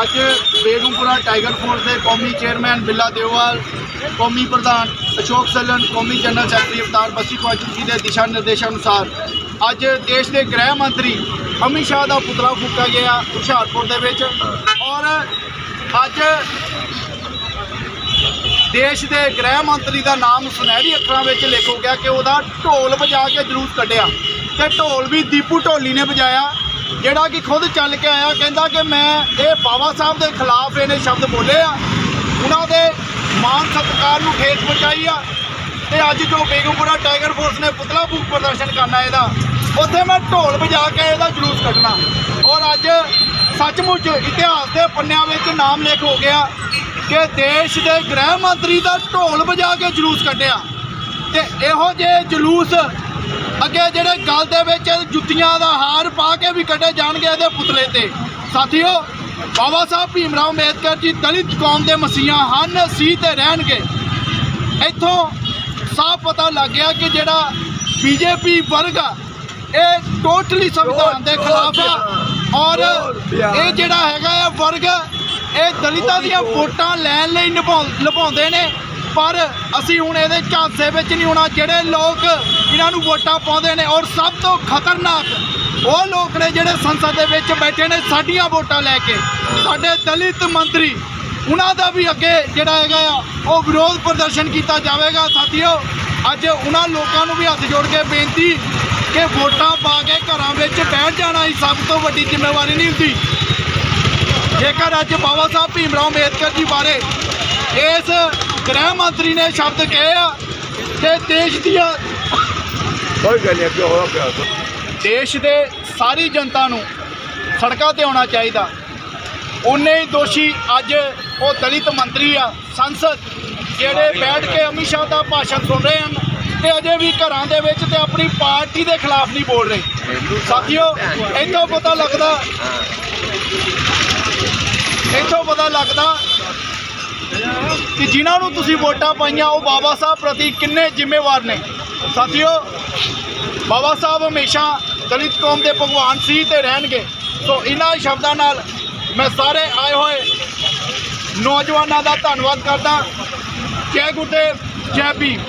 ਅੱਜ Begampura tiger force ਦੇ ਕੌਮੀ ਚੇਅਰਮੈਨ ਬਿੱਲਾ ਦੇਵਵਾਲ ਕੌਮੀ ਪ੍ਰਧਾਨ ਅਸ਼ੋਕ ਸੱਲਨ ਕੌਮੀ general secretary Avtar Bassi council ji ਦੇ ਦਿਸ਼ਾ ਨਿਰਦੇਸ਼ਾਂ ਅਨੁਸਾਰ ਅੱਜ ਦੇਸ਼ ਦੇ ਗ੍ਰਹਿ ਮੰਤਰੀ ਅਮਿਤ ਸ਼ਾਹ ਦਾ ਪੁਤਲਾ ਫੂਕਿਆ ਗਿਆ ਹੁਸ਼ਿਆਰਪੁਰ ਦੇ ਵਿੱਚ ਔਰ ਅੱਜ ਦੇਸ਼ ਦੇ ਗ੍ਰਹਿ ਮੰਤਰੀ ਦਾ ਨਾਮ ਸੁਨਹਿਰੀ ਅੱਖਰਾਂ ਵਿੱਚ ਲਿਖੋ ਗਿਆ ਕਿ ਉਹਦਾ ਢੋਲ ਵਜਾ ਕੇ ਜਲੂਸ ਕੱਢਿਆ ਤੇ ਢੋਲ ਵੀ ਦੀਪੂ ਢੋਲੀ ਨੇ ਵਜਾਇਆ। ਜਿਹੜਾ ਕਿ ਖੁਦ ਚੱਲ ਕੇ ਆਇਆ, ਕਹਿੰਦਾ ਕਿ ਮੈਂ ਇਹ ਬਾਬਾ ਸਾਹਿਬ ਦੇ ਖਿਲਾਫ ਇਹਨੇ ਸ਼ਬਦ ਬੋਲੇ ਆ। ਉਹਨਾਂ ਦੇ ਮਾਨ ਸਤਿਕਾਰ ਨੂੰ ਠੇਸ ਪਹੁੰਚਾਈ ਆ। ਤੇ ਅੱਜ ਜੋ ਬੇਗਮਪੁਰਾ ਟਾਈਗਰ ਫੋਰਸ ਨੇ ਪੁਤਲਾ ਫੂਕ ਪ੍ਰਦਰਸ਼ਨ ਕਰਨਾ ਇਹਦਾ, ਉੱਥੇ ਮੈਂ ਢੋਲ ਵਜਾ ਕੇ ਇਹਦਾ ਜਲੂਸ ਕੱਢਣਾ। ਔਰ ਅੱਜ ਸੱਚਮੁੱਚ ਇਤਿਹਾਸ ਦੇ ਪੰਨਿਆਂ ਵਿੱਚ ਨਾਮ ਲਿਖ ਹੋ ਗਿਆ ਕਿ ਦੇਸ਼ ਦੇ ਗ੍ਰਹਿ ਮੰਤਰੀ ਦਾ ਢੋਲ ਵਜਾ ਕੇ ਜਲੂਸ ਕੱਢਿਆ। ਤੇ ਇਹੋ ਜਿਹੇ ਜਲੂਸ ਅੱਗੇ ਜਿਹੜੇ ਗਲ ਦੇ ਵਿੱਚ ਜੁੱਤੀਆਂ ਦਾ ਹਾਰ ਪਾ ਕੇ ਵੀ ਕੱਢੇ ਜਾਣਗੇ ਇਹਦੇ ਪੁਤਲੇ ਤੇ। ਸਾਥੀਓ, ਬਾਬਾ ਸਾਹਿਬ ਭੀਮ ਰਾਓ ਅੰਬੇਦਕਰ ਜੀ ਦਲਿਤ ਕੌਮ ਦੇ ਮਸੀਹਾ ਹਨ ਸੀ ਤੇ ਰਹਿਣਗੇ। ਇੱਥੋਂ ਸਾਫ਼ ਪਤਾ ਲੱਗ ਗਿਆ ਕਿ ਜਿਹੜਾ ਬੀਜੇਪੀ ਵਰਗ ਆ, ਇਹ ਟੋਟਲੀ ਸੰਵਿਧਾਨ ਦੇ ਖਿਲਾਫ ਆ। ਔਰ ਇਹ ਜਿਹੜਾ ਹੈਗਾ ਆ ਵਰਗ, ਇਹ ਦਲਿਤਾਂ ਦੀਆਂ ਵੋਟਾਂ ਲੈਣ ਲਈ ਨਿਭਾਉ ਲਭਾਉਂਦੇ ਨੇ। ਪਰ ਅਸੀਂ ਹੁਣ ਇਹਦੇ ਝਾਂਸੇ ਵਿੱਚ ਨਹੀਂ ਹੋਣਾ। ਜਿਹੜੇ ਲੋਕ ਇਹਨਾਂ ਨੂੰ ਵੋਟਾਂ ਪਾਉਂਦੇ ਨੇ ਔਰ ਸਭ ਤੋਂ ਖਤਰਨਾਕ ਉਹ ਲੋਕ ਨੇ ਜਿਹੜੇ ਸੰਸਦ ਦੇ ਵਿੱਚ ਬੈਠੇ ਨੇ ਸਾਡੀਆਂ ਵੋਟਾਂ ਲੈ ਕੇ। ਸਾਡੇ ਦਲਿਤ ਮੰਤਰੀ, ਉਹਨਾਂ ਦਾ ਵੀ ਅੱਗੇ ਜਿਹੜਾ ਹੈਗਾ ਆ, ਉਹ ਵਿਰੋਧ ਪ੍ਰਦਰਸ਼ਨ ਕੀਤਾ ਜਾਵੇਗਾ। ਸਾਥੀਓ, ਅੱਜ ਉਹਨਾਂ ਲੋਕਾਂ ਨੂੰ ਵੀ ਹੱਥ ਜੋੜ ਕੇ ਬੇਨਤੀ ਕਿ ਵੋਟਾਂ ਪਾ ਕੇ ਘਰਾਂ ਵਿੱਚ ਬੈਠ ਜਾਣਾ ਹੀ ਸਭ ਤੋਂ ਵੱਡੀ ਜ਼ਿੰਮੇਵਾਰੀ ਨਹੀਂ ਹੁੰਦੀ। ਜੇਕਰ ਅੱਜ ਬਾਬਾ ਸਾਹਿਬ ਭੀਮ ਰਾਓ ਅੰਬੇਦਕਰ ਜੀ ਬਾਰੇ ਇਸ ਗ੍ਰਹਿ ਮੰਤਰੀ ਨੇ ਸ਼ਬਦ ਕਹੇ ਆ ਕਿ ਦੇਸ਼ ਦੀਆਂ ਕੋਈ ਗੱਲ ਨਹੀਂ ਹੋਇਆ ਪਿਆ ਦੇਸ਼। ਦੇ ਸਾਰੀ ਜਨਤਾ ਨੂੰ ਸੜਕਾਂ ਤੇ ਆਉਣਾ ਚਾਹੀਦਾ। ਉਨੇ ਹੀ ਦੋਸ਼ੀ ਅੱਜ ਉਹ ਦਲਿਤ ਮੰਤਰੀ ਆ ਸੰਸਦ ਜਿਹੜੇ ਬੈਠ ਕੇ ਅਮਿਤ ਸ਼ਾਹ ਦਾ ਭਾਸ਼ਣ ਸੁਣ ਰਹੇ ਹਨ ਤੇ ਅਜੇ ਵੀ ਘਰਾਂ ਦੇ ਵਿੱਚ ਤੇ ਆਪਣੀ ਪਾਰਟੀ ਦੇ ਖਿਲਾਫ ਨਹੀਂ ਬੋਲ ਰਹੇ। ਸਾਥੀਓ ਇੱਥੋਂ ਪਤਾ ਲੱਗਦਾ ਇੱਥੋਂ ਪਤਾ ਲੱਗਦਾ ਕਿ ਜਿਨ੍ਹਾਂ ਨੂੰ ਤੁਸੀਂ ਵੋਟਾਂ ਪਾਈਆਂ, ਉਹ ਬਾਬਾ ਸਾਹਿਬ ਪ੍ਰਤੀ ਕਿੰਨੇ ਜ਼ਿੰਮੇਵਾਰ ਨੇ? ਸਾਥੀਓ, ਬਾਬਾ ਸਾਹਿਬ ਹਮੇਸ਼ਾ ਦਲਿਤ ਕੌਮ ਦੇ ਭਗਵਾਨ ਸੀ ਤੇ ਰਹਿਣਗੇ। ਸੋ ਇਹਨਾਂ ਸ਼ਬਦਾਂ ਨਾਲ ਮੈਂ ਸਾਰੇ ਆਏ ਹੋਏ ਨੌਜਵਾਨਾਂ ਦਾ ਧੰਨਵਾਦ ਕਰਦਾ। ਜੈ ਗੁਰਦੇਵ, ਜੈ ਭੀਮ।